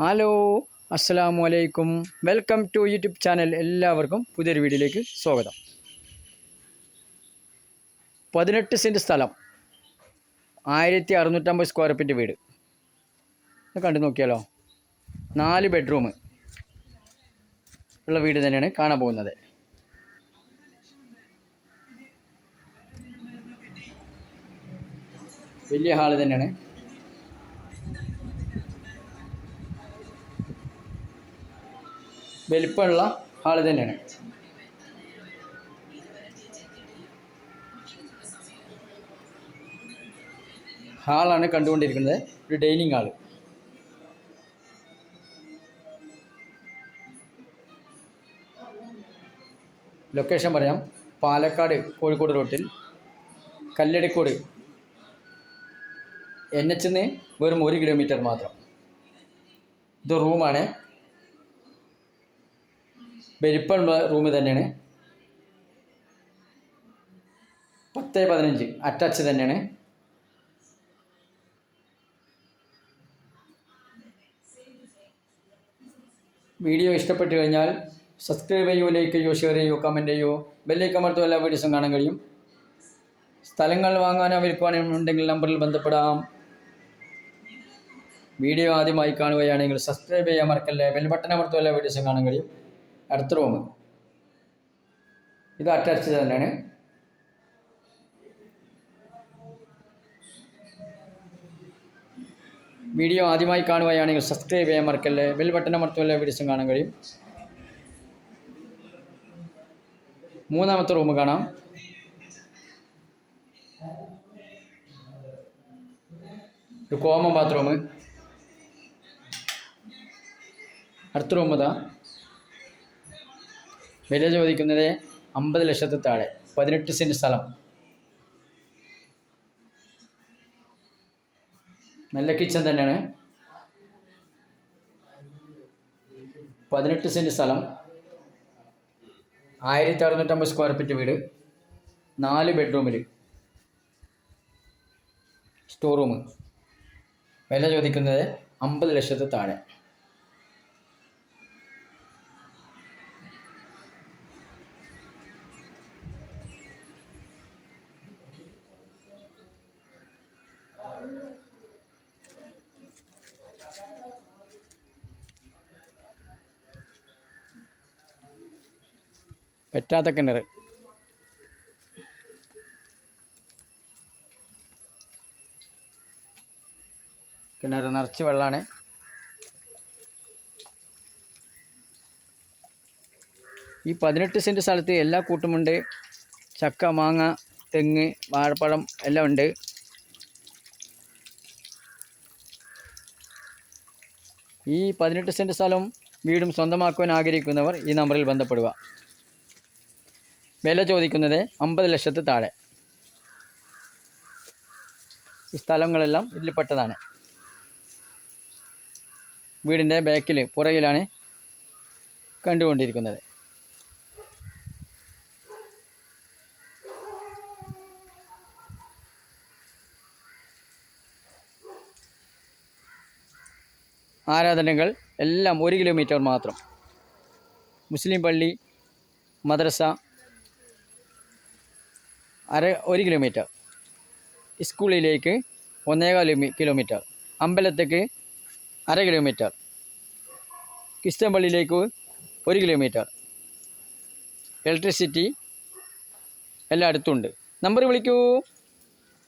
Hello അസ്സലാമു അലൈക്കും welcome to YouTube channel എല്ലാവർക്കും പുതിയൊരു വീഡിയോയിലേക്ക് സ്വാഗതം. പതിനെട്ട് സെന്റ് സ്ഥലം. ആയിരത്തി അറുന്നൂറ്റമ്പത് സ്ക്വയർ ഫീറ്റ് വീട് കണ്ടു നോക്കിയാലോ? നാല് ബെഡ്റൂം ഉള്ള വീട് തന്നെയാണ് കാണാൻ പോകുന്നത്. വലിയ ഹാൾ തന്നെയാണ്. വലിപ്പമുള്ള ആൾ തന്നെയാണ്. ഹാളാണ് കണ്ടുകൊണ്ടിരിക്കുന്നത്. ഒരു ഡൈനിങ് ഹാൾ. ലൊക്കേഷൻ പറയാം. പാലക്കാട് കോഴിക്കോട് റോട്ടിൽ. കല്ലടിക്കോട്. എൻ എച്ചിന്ന് വെറും ഒരു കിലോമീറ്റർ മാത്രം. ഇത് റൂമാണ്. വലിപ്പമുള്ള റൂമ് തന്നെയാണ്. പത്ത് പതിനഞ്ച് അറ്റാച്ച് തന്നെയാണ്. വീഡിയോ ഇഷ്ടപ്പെട്ട് കഴിഞ്ഞാൽ സബ്സ്ക്രൈബ് ചെയ്യോ ലൈക്ക് ചെയ്യോ ഷെയർ ചെയ്യോ കമന്റ് ചെയ്യോ. ബെല്ലൈക്ക് അമർത്തോ എല്ലാ വീഡിയോസും കാണാൻ കഴിയും. സ്ഥലങ്ങൾ വാങ്ങാനോ വിൽക്കുവാനുണ്ടെങ്കിൽ നമ്പറിൽ ബന്ധപ്പെടാം. വീഡിയോ ആദ്യമായി കാണുകയാണെങ്കിൽ സബ്സ്ക്രൈബ് ചെയ്യാൻ മറക്കല്ലേ? ബെൽ ബട്ടൺ അമർത്തോ എല്ലാ വീഡിയോസും കാണാൻ കഴിയും. അടുത്ത റൂം ഇത് അറ്റാച്ച് തന്നെയാണ് വീഡിയോ ആദ്യമായി കാണുകയാണെങ്കിൽ സബ്സ്ക്രൈബ് ചെയ്യാൻ മറക്കല്ലേ ബെൽ ബട്ടൺ അമർത്തോ എല്ലാ വീഡിയോസും കാണാൻ കഴിയും മൂന്നാമത്തെ റൂം കാണാം ഒരു കോമൺ ബാത്റൂം അടുത്ത റൂം ഇതാ വില ചോദിക്കുന്നത് അമ്പത് ലക്ഷത്തി താഴെ പതിനെട്ട് സെന്റ് സ്ഥലം. നല്ല കിച്ചൺ തന്നെയാണ്. പതിനെട്ട് സെന്റ് സ്ഥലം. ആയിരത്തി അറുന്നൂറ്റമ്പത് സ്ക്വയർ ഫീറ്റ് വീട്. നാല് ബെഡ്റൂമിൽ സ്റ്റോർ റൂം വില ചോദിക്കുന്നത് അമ്പത് ലക്ഷത്തി താഴെ. പറ്റാത്ത കിണർ. കിണർ നിറച്ച് വെള്ളമാണ് ഈ പതിനെട്ട് സെന്റ് സ്ഥലത്ത് എല്ലാ കൂട്ടുമുണ്ട് ചക്ക മാങ്ങ തെങ്ങ് വാഴപ്പഴം എല്ലാം ഉണ്ട്. ഈ പതിനെട്ട് സെന്റ് സ്ഥലം വീടും സ്വന്തമാക്കുവാൻ ആഗ്രഹിക്കുന്നവർ ഈ നമ്പറിൽ ബന്ധപ്പെടുക. വില ചോദിക്കുന്നത് അമ്പത് ലക്ഷത്ത് താഴെ. ഈ സ്ഥലങ്ങളെല്ലാം ഇതിൽപ്പെട്ടതാണ്. വീടിന്റെ ബാക്കിൽ പുറകിലാണ് കണ്ടുകൊണ്ടിരിക്കുന്നത്. ആരാധനകൾ എല്ലാം ഒരു കിലോമീറ്റർ മാത്രം. മുസ്ലിം പള്ളി മദ്രസ അര ഒരു കിലോമീറ്റർ സ്കൂളിലേക്ക് ഒന്നേകാൽ കിലോമീറ്റർ അമ്പലത്തേക്ക് അര കിലോമീറ്റർ ക്രിസ്ത്യൻ പള്ളിയിലേക്ക് ഒരു കിലോമീറ്റർ ഇലക്ട്രിസിറ്റി എല്ലാം അടുത്തുണ്ട് നമ്പർ വിളിക്കൂ.